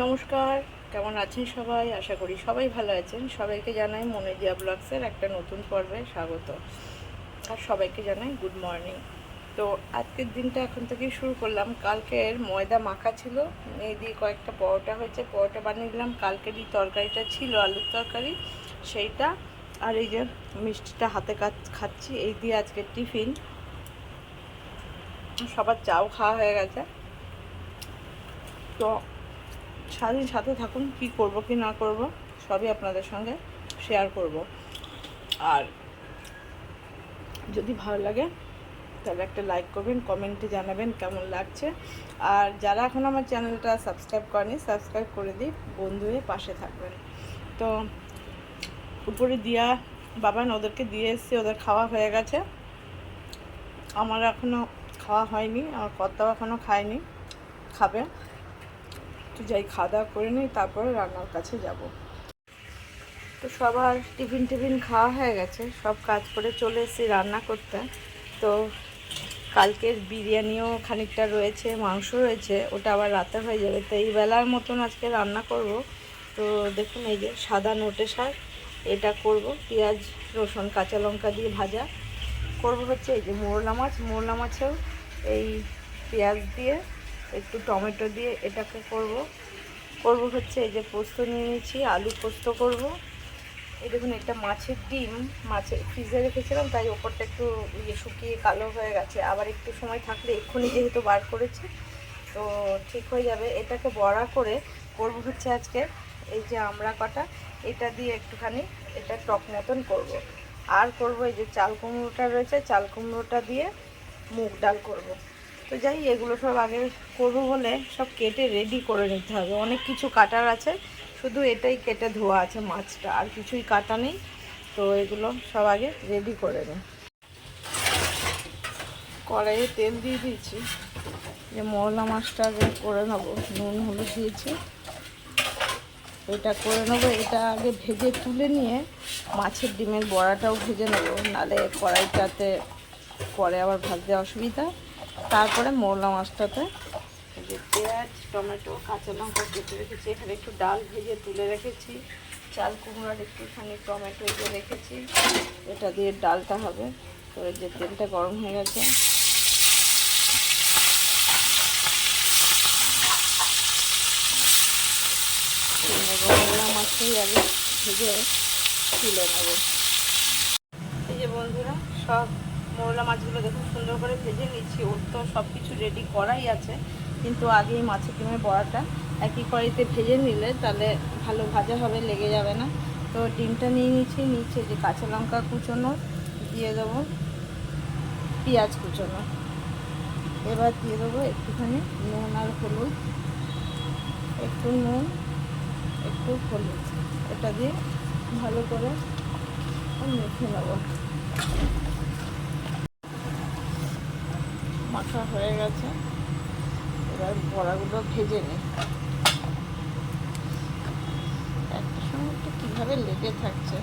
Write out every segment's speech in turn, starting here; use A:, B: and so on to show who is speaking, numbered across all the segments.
A: নমস্কার, কেমন আছেন সবাই? আশা করি সবাই ভালো আছেন। সবাইকে জানাই মনেজিয়া ব্লগসের একটা নতুন পর্বে স্বাগত। আর সবাইকে জানাই গুড মর্নিং। তো আজকের দিনটা এখন থেকেই শুরু করলাম। কালকের ময়দা মাখা ছিল এই দিয়ে কয়েকটা পরোটা হয়েছে। পরোটা বানিয়ে দিলাম। কালকেরই তরকারিটা ছিল, আলুর তরকারি, সেইটা আর এই যে মিষ্টিটা হাতে খাচ্ছি, এই দিয়ে আজকের টিফিন। সবার চাও খাওয়া হয়ে গেছে। তো সারাদিন সাথে থাকুন, কি করব, কি না করব, সবই আপনাদের সঙ্গে শেয়ার করব। আর যদি ভালো লাগে, তাহলে একটা লাইক করবেন কমেন্টে জানাবেন কেমন লাগছে। আর যারা এখন আমার চ্যানেলটা সাবস্ক্রাইব করেনি সাবস্ক্রাইব করে দিই বন্ধু হয়ে পাশে থাকবেন। তো উপরে দিয়া বাবান ওদেরকে দিয়ে এসছি, ওদের খাওয়া হয়ে গেছে। আমার এখনও খাওয়া হয়নি, আমার কর্তাও এখনও খায়নি, খাবে। তো যাই খাওয়া দাওয়া করে নিই, তারপরে রান্নার কাছে যাব। তো সবার টিফিন টিফিন খাওয়া হয়ে গেছে, সব কাজ করে চলে এসেছি রান্না করতে। তো কালকের বিরিয়ানিও খানিকটা রয়েছে, মাংস রয়েছে, ওটা আবার রাতে হয়ে যাবে। তো এই বেলার মতন আজকে রান্না করব। তো দেখুন, এই যে সাদা নোটে শাক, এটা করব। পেঁয়াজ, রসুন, কাঁচা লঙ্কা দিয়ে ভাজা। করব হচ্ছে এই যে মোরলা মাছ, মোরলা মাছেও এই পেঁয়াজ দিয়ে একটু টমেটো দিয়ে এটাকে করব করব হচ্ছে এই যে পোস্ত নিয়ে নিয়েছি, আলু পোস্ত করব এই দেখুন একটা মাছের ডিম, মাছের ফ্রিজে রেখেছিলাম, তাই ওপরটা একটু ইয়ে শুকিয়ে কালো হয়ে গেছে আবার একটু সময় থাকলে এক্ষুনি যেহেতু বার করেছি, তো ঠিক হয়ে যাবে এটাকে বড়া করে করব হচ্ছে আজকে এই যে আমরা কটা, এটা দিয়ে একটুখানি এটা টক মতন করব। আর করব এই যে চাল কুমড়োটা রয়েছে, চাল কুমড়োটা দিয়ে মুগ ডাল করব। তো যাই, এগুলো সব আগে করব বলে সব কেটে রেডি করে নিতে হবে। অনেক কিছু কাটার আছে, শুধু এটাই কেটে ধোয়া আছে মাছটা, আর কিছুই কাটা নেই। তো এগুলো সব আগে রেডি করে নিই কড়াইয়ে তেল দিয়ে দিয়েছি। যে মশলা মাছটা আগে করে নেব, নুন, হলুদ দিয়েছি। এটা করে নেব, এটা আগে ভেজে তুলে নিয়ে মাছের ডিমের বড়াটাও ভেজে নেব। নালে কড়াইটাতে পরে আবার ভাজতে অসুবিধা। তারপরে মৌলা মাছটাতে। পেঁয়াজ, টমেটো, কাঁচা লঙ্কা কেটে রেখেছি। এখানে একটু ডাল ভেজে তুলে রেখেছি। চাল কুমড়ার একটুখানি টমেটো দিয়ে রেখেছি। এটা দিয়ে ডালটা হবে। তো যে তেলটা গরম হয়ে গেছে। মৌলা মাছটাই আগে ভেজে তুলে নেব। এই যে বন্ধুরা, সব মৌলা মাছগুলো দেখুন সুন্দর করে ভেজে নিচ্ছি, ওর তো সব কিছু রেডি করাই আছে। কিন্তু আগেই মাছের ডিমের বড়াটা একই কড়াইতে ভেজে নিলে তাহলে ভালো ভাজা হবে, লেগে যাবে না। তো ডিমটা নিয়ে নিচ্ছি নিচে যে কাঁচা লঙ্কা কুচোনো, দিয়ে দেবো পেঁয়াজ কুচোনো। এবার দিয়ে দেবো একটুখানি নুন আর হলুদ। একটু নুন, একটু হলুদ। এটা দিয়ে ভালো করে মেখে নেব। মাখা হয়ে গেছে। এবার বড়াগুলো ভেজে নিই একটা সময় একটু কীভাবে লেগে থাকছে।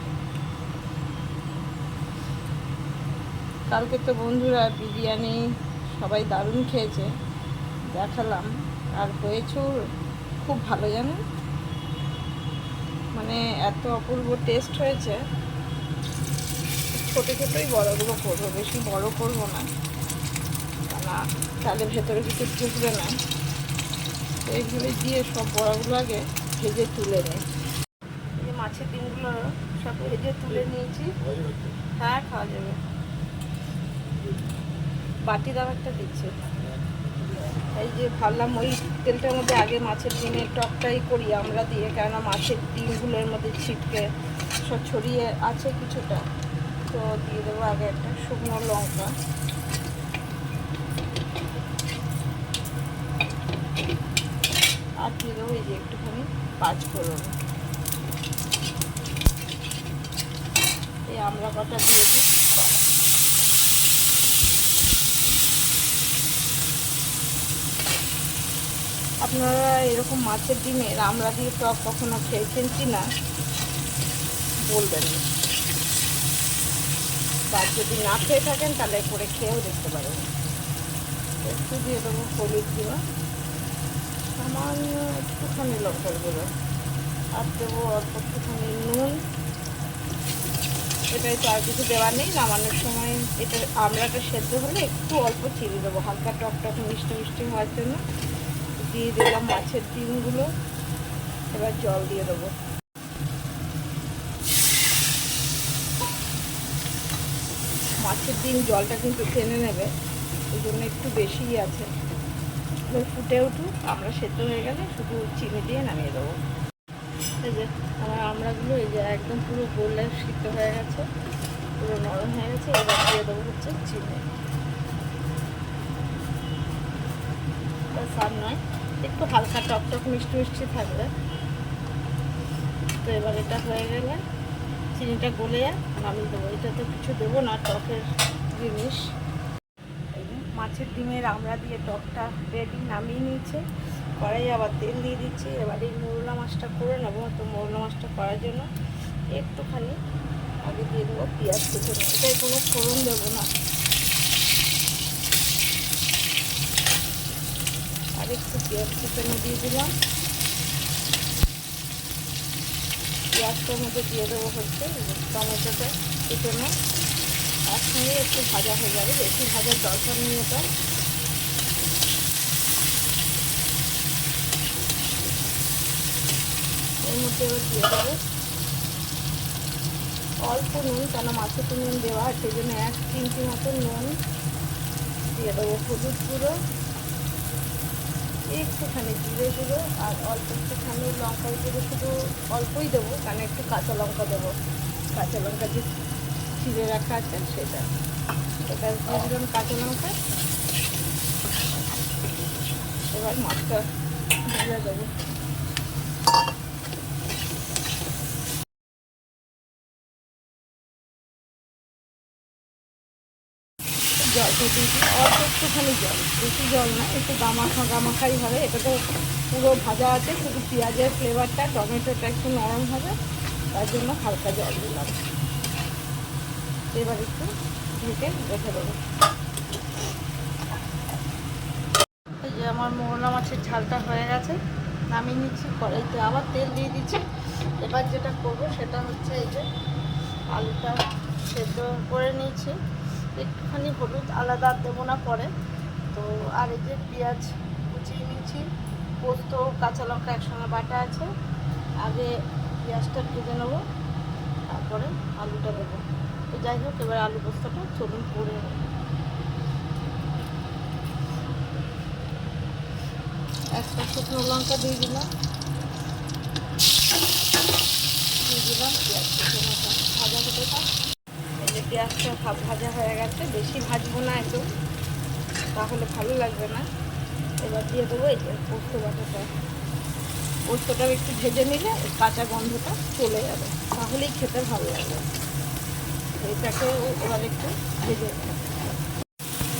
A: কালকে তো বন্ধুরা বিরিয়ানি সবাই দারুণ খেয়েছে। দেখালাম। আর হয়েছেও খুব ভালো জানেন মানে এত অপূর্ব টেস্ট হয়েছে। ছোটো ছোটোই বড়গুলো করব, বেশি বড় করব না। তাহলে ভেতরে কিছু ঢুকবে না। তো এইভাবে দিয়ে সব বড়াগুলো আগে ভেজে তুলে নেই। যে মাছের ডিমগুলো সব ভেজে তুলে নিয়েছি। হ্যাঁ খাওয়া যাবে। বাটি দাম একটা দিচ্ছে। এই যে ভাবলাম ওই তেলটার মধ্যে আগে মাছের ডিমের টকটাই করি আমরা দিয়ে, কেননা মাছের ডিমগুলোর মধ্যে ছিটকে সব ছড়িয়ে আছে কিছুটা। তো দিয়ে দেবো আগে একটা শুকনো লঙ্কা আর দিয়ে যে একটুখানি পাঁচ ফোড়ন। এই আমরা কটা দিয়ে দিই। আপনারা এরকম মাছের ডিমের আমরা দিয়ে টক কখনো খেয়েছেন কি না? বলবেন। বা যদি না খেয়ে থাকেন তাহলে করে খেয়েও দেখতে পারেন। একটু দিয়ে দেবো হলুদ গুঁড়ো। সামান্য একটুখানি লঙ্কার গুঁড়ো। আর দেবো অল্প একটুখানি নুন। এটাই তো আর কিছু দেওয়ার নেই, নামানোর সময় এটা আমড়াটা সেদ্ধ হলে একটু অল্প চিনি দেবো। হালকা টক টক মিষ্টি মিষ্টি হওয়ার জন্য। দিয়ে দিলাম মাছের ডিমগুলো। এবার জল দিয়ে দেবো। মাছের ডিম জলটা কিন্তু টেনে নেবে ওই জন্য একটু বেশিই আছে। ফুটে উঠুক, আমরা সেদ্ধ হয়ে গেলে শুধু চিনি দিয়ে নামিয়ে দেবো। এই যে, আমার আমড়াগুলো এই যে একদম পুরো গোলে সিদ্ধ হয়ে গেছে, পুরো নরম হয়ে গেছে, এবার দিয়ে দেবো হচ্ছে চিনি। সার নয়, একটু হালকা টক টক মিষ্টি মিষ্টি থাকবে। তো এবার এটা হয়ে গেলে চিনিটা গলে নামিয়ে দেবো। এটা তো কিছু দেবো না, টকের মাছের ডিমের আমরা দিয়ে টকটা রেডি নামিয়ে নিয়েছে। কড়াই আবার তেল দিয়ে দিচ্ছি। এবার এই মোরলা মাছটা করে নেব। তো মোরলা মাছটা করার জন্য একটুখানি আগে দিয়ে দেবো পেঁয়াজ কুচুনো। এটাই কোনো ফোড়ন দেবো না। আর একটু পেঁয়াজ কুচুনো দিয়ে দিলাম। পেঁয়াজটার মধ্যে দিয়ে দেবো হচ্ছে টমেটোটা কুচুনো। একসঙ্গে একটু ভাজা হয়ে যাবে, বেশি ভাজার দরকার নেই ওটা। এর মধ্যে এবার দিয়ে দেবো অল্প নুন কেন মাছের তো নুন দেওয়া সেই জন্য এক চিমটি মতো নুন দিয়ে দেবো হলুদ গুঁড়ো, একটুখানি জিরে গুঁড়ো, আর অল্প একটুখানি লঙ্কার গুঁড়ো, শুধু অল্পই দেবো কারণ একটু কাঁচা লঙ্কা দেবো। কাঁচা লঙ্কা যে চিড়ে রাখা আছে, সেটা। এটা দিয়ে দিলাম কাঁচা লঙ্কা। এবার মাছটা ভেজে দেবো। জলটা দিয়ে অল্প একটুখানি জল। বেশি জল না, একটু গামাখা গামাখাই হবে। এটা তো পুরো ভাজা আছে, শুধু পেঁয়াজের ফ্লেভারটা টমেটোটা একটু নরম হবে। তার জন্য হালকা জল দিলাম। এবার একটু ঢেকে রেখে দেবো। এই যে আমার মোরলা মাছের ঝালটা হয়ে গেছে, নামিয়ে নিচ্ছি, কড়াইতে আবার তেল দিয়ে দিচ্ছি। এবার যেটা করব সেটা হচ্ছে এই যে আলুটা সেদ্ধ করে নিয়েছি। একটুখানি হলুদ আলাদা দেবো না পরে। তো আর এই যে পেঁয়াজ কুচিয়ে নিয়েছি, পোস্ত, কাঁচা লঙ্কা একসঙ্গে বাটা আছে। আগে পেঁয়াজটা ভেজে নেব, তারপরে আলুটা দেবো। যাই হোক, এবার আলু পোস্তটা চলুন নেব। একটা শুকনো লঙ্কা দিয়ে দিলাম। পেঁয়াজ ভাজা পেঁয়াজটা ভাজা হয়ে গেছে, বেশি ভাজবো না একদম, তাহলে ভালো লাগবে না। এবার দিয়ে দেবো এই যে পোস্ত বাটাটা। পোস্তটাও একটু ভেজে নিলে, কাঁচা গন্ধটা চলে যাবে, তাহলেই খেতে ভালো লাগবে। এটাকে এবার একটু ভেজে।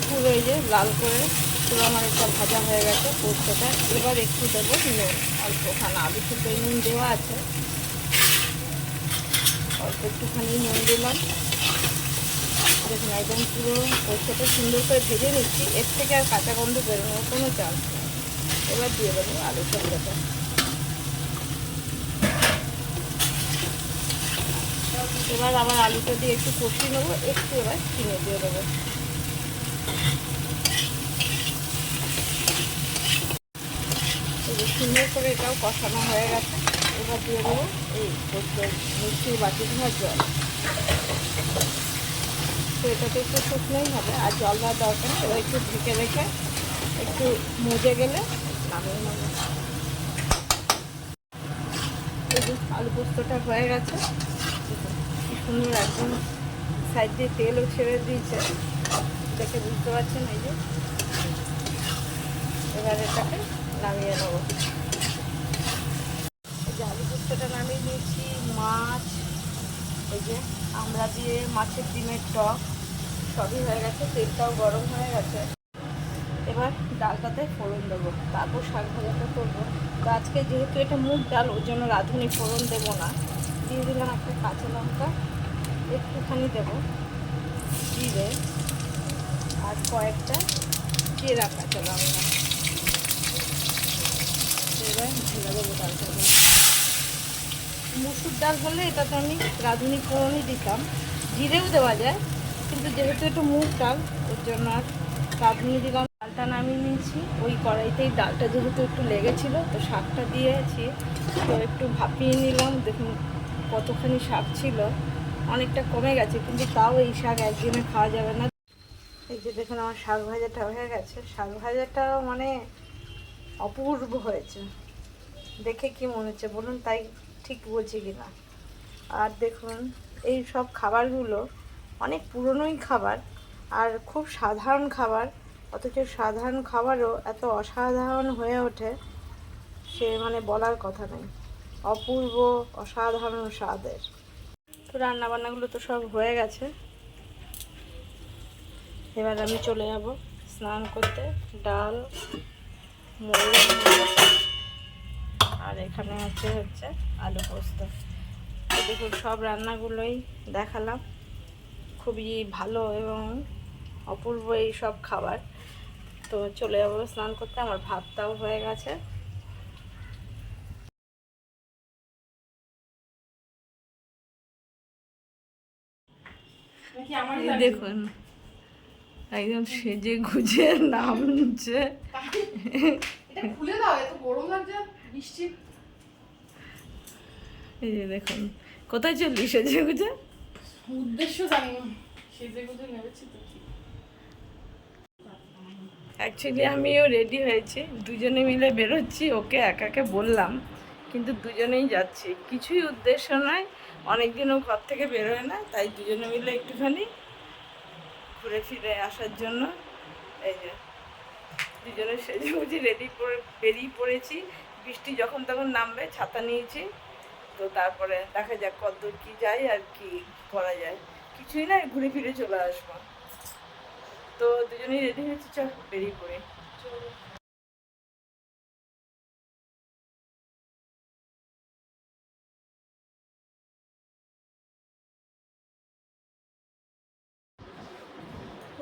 A: পুরো এই যে লাল করে পুরো আমার একটা ভাজা হয়ে গেছে পোস্তটা। এবার একটু দেবো নুন। অল্প খানা আলু শুদ্ধ নুন দেওয়া আছে। অল্প একটুখানি নুন দিলাম। দেখুন, একদম পুরো পোস্তটা সুন্দর করে ভেজে নিচ্ছি। এর থেকে আর কাঁচা গন্ধ বেরোনোর কোনো চান্স এবার দিয়ে দেবো আলু সবজাটা এবার আবার আলুটা দিয়ে একটু কষিয়ে নেব, একটু এবার চিনি দিয়ে দেবো। সুন্দর করে এটাও কষানো হয়ে গেছে। এবার দিয়ে দেবো এই মিষ্টির বাটি ধোয়ার জল। তো এটাতে একটু শুকনোই হবে, আর জল দেওয়ার দরকার নেই। এবার একটু ঢেকে রেখে একটু মজে গেলে নামিয়ে নেব। আলু পোস্তটা হয়ে গেছে। সুন্দর একদম সাইড দিয়ে তেলও ছেড়ে দিয়েছে। দেখে বুঝতে পারছেন এই যে? এবার এটাকে নামিয়ে নেব। এই যে আলু পোস্তটা নামিয়ে নিয়েছি, মাছ, এই যে আমরা দিয়ে মাছের ডিমের টক, সবই হয়ে গেছে, তেলটাও গরম হয়ে গেছে। এবার ডালটাতে ফোড়ন দেবো। তারপর শাক ভাজাটা করব। তো আজকে যেহেতু এটা মুগ ডাল ওর জন্য রাঁধুনি ফোড়ন দেবো না। দিয়ে দিলাম একটা কাঁচা লঙ্কা। একটুখানি দেবো। জিরে আর কয়েকটা চেরা কাঁচা লঙ্কা। এবার দেবো মুসুর ডাল হলে এটাতে আমি রাঁধুনি ফোড়নই দিতাম। জিরেও দেওয়া যায়, কিন্তু যেহেতু একটু মুগ ডাল, ওর জন্য আর রাঁধুনি দিলাম। ডালটা নামিয়ে নিয়েছি। ওই কড়াইতেই ডালটা যেহেতু একটু লেগেছিল, তো শাকটা দিয়েছি। তো একটু ভাপিয়ে নিলাম। দেখুন কতখানি শাক ছিল। অনেকটা কমে গেছে, কিন্তু তাও এই শাক একদিনে খাওয়া যাবে না। এই যে দেখুন, আমার শাক ভাজাটা হয়ে গেছে। শাক ভাজাটা মানে অপূর্ব হয়েছে। দেখে কি মনে হচ্ছে বলুন, তাই ঠিক বলছি কি না আর দেখুন, এই সব খাবারগুলো অনেক পুরনোই খাবার আর খুব সাধারণ খাবার, অথচ সাধারণ খাবারও এত অসাধারণ হয়ে ওঠে, সে মানে বলার কথা নেই। অপূর্ব, অসাধারণ স্বাদের। তো রান্না রান্নাবান্নাগুলো তো সব হয়ে গেছে। এবার আমি চলে যাব স্নান করতে। ডাল মরিচ আর এখানে হচ্ছে হচ্ছে আলু পোস্ত। দেখুন সব রান্নাগুলোই দেখালাম। খুবই ভালো এবং অপূর্ব এই সব খাবার। তো চলে যাব স্নান করতে। আমার ভাতটাও হয়ে গেছে। দেখুন একদম সেজে গুজে নামছে।
B: এটা খুলে দাও এত গরম লাগছে বৃষ্টি।
A: এই যে দেখুন কোথায় চললি সেজে গুজে?
B: উদ্দেশ্য জানি না সেজে গুজে নেমেছি তো
A: অ্যাকচুয়ালি আমিও রেডি হয়েছি। দুজনে মিলে বেরোচ্ছি ওকে একাকে বললাম কিন্তু দুজনেই যাচ্ছি। কিছুই উদ্দেশ্য নয় অনেকদিনও ঘর থেকে বেরোয় না, তাই দুজনে মিলে একটুখানি ঘুরে ফিরে আসার জন্য এই যে দুজনে সেজে বুঝি রেডি করে বেরিয়ে পড়েছি। বৃষ্টি যখন তখন নামবে, ছাতা নিয়েছি। তো তারপরে দেখা যাক কতদূর কি যায় আর কি করা যায়। কিছুই না, ঘুরে ফিরে চলে আসব। তো দুজনেই রেডি হয়েছি, চল বেরিয়ে পড়ে।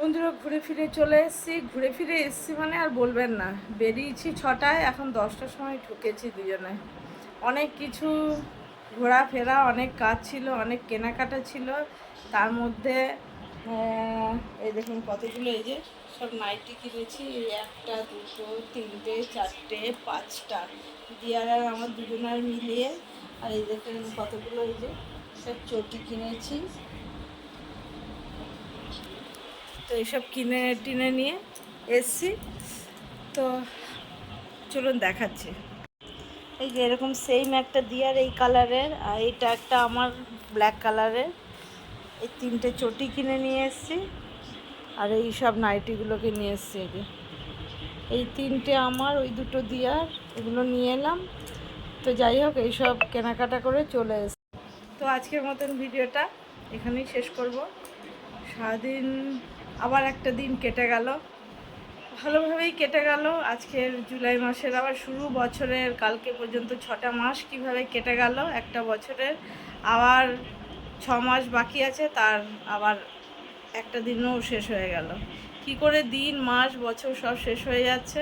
A: বন্ধুরা, ঘুরে ফিরে চলে এসেছি। ঘুরে ফিরে এসেছি মানে আর বলবেন না। বেরিয়েছি ছটায়, এখন দশটার সময় ঢুকেছি দুজনে। অনেক কিছু ঘোরাফেরা, অনেক কাজ ছিল, অনেক কেনাকাটা ছিল। তার মধ্যে এই দেখুন কতগুলো, এই যে সব নাইটি কিনেছি। একটা, দুটো, তিনটে, চারটে, পাঁচটা। দিয়ার আর আমার দুজনের মিলিয়ে, আর এই দেখুন কতগুলো, এই যে সব চটি কিনেছি। তো এইসব কিনে টিনে নিয়ে এসছি। তো চলুন দেখাচ্ছি। এই যে এরকম সেম একটা দিয়ার এই কালারের আর এইটা একটা আমার ব্ল্যাক কালারের এই তিনটে চটি কিনে নিয়ে এসছি, আর এই সব নাইটিগুলোকে নিয়ে এসছি এই এই তিনটে আমার, ওই দুটো দিয়ার, এগুলো নিয়ে এলাম। তো যাই হোক এইসব কেনাকাটা করে চলে এসছি। তো আজকের মতন ভিডিওটা এখানেই শেষ করব। সারাদিন আবার একটা দিন কেটে গেল। ভালোভাবেই কেটে গেল। আজকের জুলাই মাসের আবার শুরু। বছরের কালকে পর্যন্ত ছটা মাস কীভাবে কেটে গেল একটা বছরের। আবার ছ মাস বাকি আছে, তার আবার একটা দিনও শেষ হয়ে গেল। কি করে দিন, মাস, বছর সব শেষ হয়ে যাচ্ছে।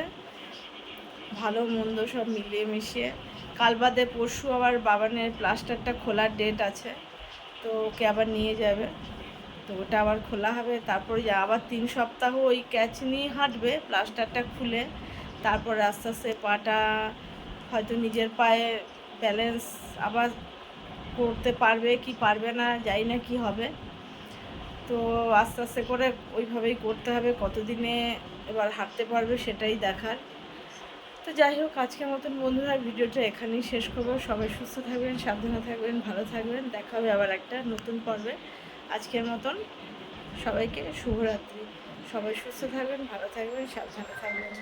A: ভালো মন্দ সব মিলিয়ে মিশিয়ে। কাল বাদে পরশু আবার বাবানের প্লাস্টারটা খোলার ডেট আছে। তো ওকে আবার নিয়ে যাবে। তো ওটা আবার খোলা হবে, তারপরে আবার তিন সপ্তাহ ওই ক্যাচ নিয়ে হাঁটবে প্লাস্টারটা খুলে, তারপর আস্তে আস্তে পাটা হয়তো নিজের পায়ে ব্যালেন্স আবার করতে পারবে কি পারবে না, জানি না কি হবে। তো আস্তে আস্তে করে ওইভাবেই করতে হবে, কতদিনে এবার হাঁটতে পারবে সেটাই দেখার। তো যাই হোক, আজকের মতন বন্ধুরা, ভিডিওটা এখানেই শেষ করব। সবাই সুস্থ থাকবেন, সাবধানে থাকবেন, ভালো থাকবেন। দেখা হবে আবার একটা নতুন পর্বে। আজকের মতন সবাইকে শুভরাত্রি। সবাই সুস্থ থাকবেন ভালো থাকবেন সাবধানে থাকবেন।